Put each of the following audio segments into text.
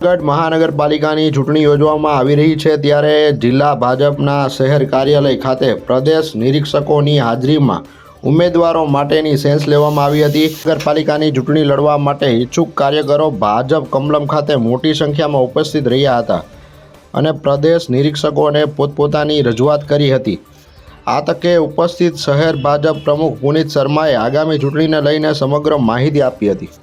જૂનાગઢ મહાનગરપાલિકાની ચૂંટણી યોજવામાં આવી રહી છે ત્યારે જિલ્લા ભાજપના શહેર કાર્યાલય ખાતે પ્રદેશ નિરીક્ષકોની હાજરીમાં ઉમેદવારો માટેની સેન્સ લેવામાં આવી હતી. નગરપાલિકાની ચૂંટણી લડવા માટે ઈચ્છુક કાર્યકરો ભાજપ કમલમ ખાતે મોટી સંખ્યામાં ઉપસ્થિત રહ્યા હતા અને પ્રદેશ નિરીક્ષકોને પોતપોતાની રજૂઆત કરી હતી. આ તકે ઉપસ્થિત શહેર ભાજપ પ્રમુખ પુનિત શર્માએ આગામી ચૂંટણીને લઈને સમગ્ર માહિતી આપી હતી.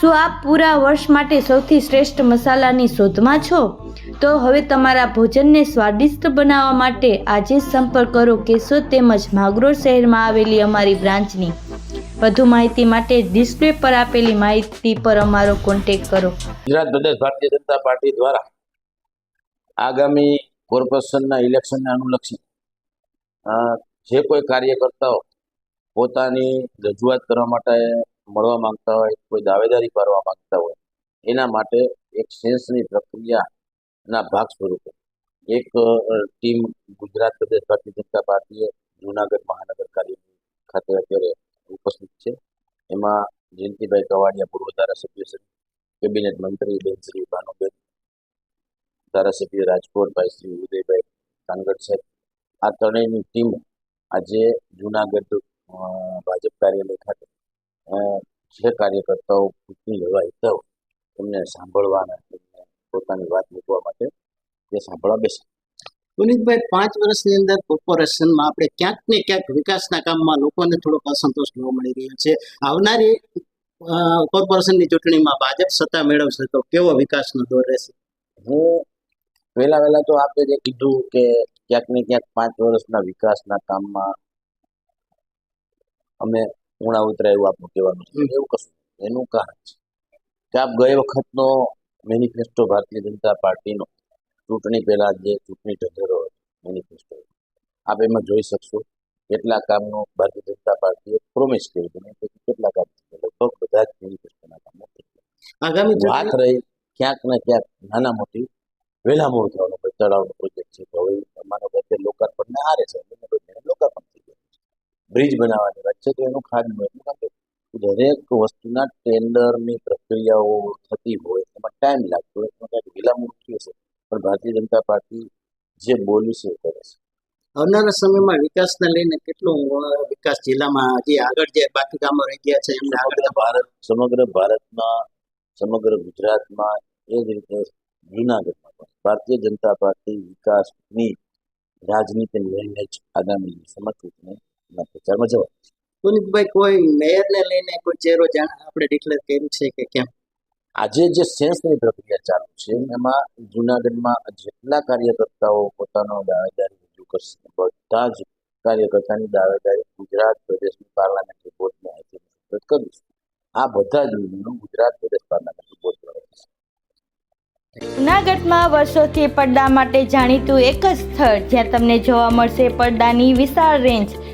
શું આપ પૂરા વર્ષ માટે સૌથી શ્રેષ્ઠ મસાલાની શોધમાં છો? તો હવે તમારા ભોજનને સ્વાદિષ્ટ બનાવવા માટે આજે જ સંપર્ક કરો કેશોદ તેમજ માગરોળ શહેરમાં આવેલી અમારી બ્રાન્ચની. વધુ માહિતી માટે ડિસ્પ્લે પર આપેલી માહિતી પર અમારો કોન્ટેક કરો. ગુજરાત પ્રદેશ ભારતીય જનતા પાર્ટી દ્વારા આગામી કોર્પોરેશનના ઇલેક્શનને અનુલક્ષી જે કોઈ કાર્યકર્તાઓ પોતાની રજૂઆત કરવા માટે મળવા માંગતા હોય, કોઈ દાવેદારી કરવા માંગતા હોય, એના માટે એક સેન્સની પ્રક્રિયાના ભાગ સ્વરૂપે એક ટીમ ગુજરાત પ્રદેશ ભારતીય જનતા પાર્ટીએ જૂનાગઢ મહાનગર કાર્ય ખાતે અત્યારે ઉપસ્થિત છે. એમાં જયંતિભાઈ કવાડિયા પૂર્વ ધારાસભ્ય શ્રી કેબિનેટ મંત્રી બેન શ્રી ભાનુબેન, ધારાસભ્ય રાજકોટભાઈ શ્રી ઉદયભાઈ કાનગડ સાહેબ. આ ત્રણેયની ટીમ આજે જુનાગઢ ભાજપ કાર્યાલય ખાતે જે કાર્યકર્તાઓ લડવા ઈચ્છતા હોય એમને સાંભળવાના એમને પોતાની વાત મૂકવા માટે તે સાંભળવા બેસે. પુનિતભાઈ પાંચ વર્ષની અંદર કોર્પોરેશનમાં આપણે ક્યાંક ને ક્યાંક વિકાસના કામમાં લોકોને થોડોક અસંતોષ જોવા મળી રહ્યો છે. આવનારી કોર્પોરેશનની ચૂંટણીમાં ભાજપ સત્તા મેળવશે તો કેવો વિકાસનો દોર રહેશે? હું પહેલા વહેલા તો આપે જે કીધું કે ક્યાંક ને ક્યાંક પાંચ વર્ષના વિકાસના કામમાં અમે ઉણા ઉતરા એવું આપણું કહેવાનું છે. એવું કશું એનું કારણ છે. કે આપ ગઈ વખતનો મેનિફેસ્ટો ભારતીય જનતા પાર્ટીનો ચૂંટણી પહેલા જે ચૂંટણી ઢગલો મેનિફેસ્ટો. આપ એમાં જોઈ શકશો કેટલા કામનો ભારતીય જનતા પાર્ટીએ પ્રોમિસ કર્યું હતું કેટલા કામ લગભગ બધા જ મેનિફેસ્ટોના કામો આગામી વાત રહી ક્યાંક ને ક્યાંક નાના મોટી વહેલા મૂળ થવાનો તળાવનો પ્રોજેક્ટ છે તો હવે માનો કે લોકાર્પણને હારે છે એને બદલે લોકાર્પણ થઈ ગયું બ્રિજ બનાવવાની વાત છે તો એનું ખાડનું એટલું કારણ કે દરેક વસ્તુના ટેન્ડરની પ્રક્રિયાઓ થતી હોય એમાં ટાઈમ લાગતો હોય એમાં ક્યાંક વિલંબ થયો છે. પણ ભારતીય જનતા પાર્ટી જે બોલ્યું છે એ કરે છે. આવનારા સમયમાં વિકાસને લઈને કેટલું વિકાસ જિલ્લામાં જે આગળ જે બાકી ગામો રહી ગયા છે એમને આગળ ભારત સમગ્ર ભારતમાં સમગ્ર ગુજરાતમાં એ જ રીતે જુનાગઢમાં પણ ભારતીય જનતા પાર્ટી વિકાસની રાજનીતિ લઈને જ આગામી ચૂંટણીના પ્રચારમાં જવા પુનિતભાઈ કોઈ મેયરને લઈને કોઈ ચહેરો જાણ આપણે ડિક્લેર કર્યું છે કે કેમ? આજે જે સેન્સની પ્રક્રિયા ચાલુ છે એમાં જુનાગઢમાં જેટલા કાર્યકર્તાઓ પોતાનો દાવેદારી રજૂ કરશે બધા જ કાર્યકર્તાની દાવેદારી ગુજરાત પ્રદેશની પાર્લામેન્ટરી બોર્ડને આજે સુપ્રત કરીશું આ બધા જ નિર્ણયો ગુજરાત પ્રદેશ પાર્લામેન્ટરી બોર્ડ દ્વારા થશે. જૂનાગઢમાં વર્ષોથી પડદા માટે જાણીતું એક જ સ્થળ જ્યાં તમને જોવા મળશે પડદાની વિશાળ રેન્જ.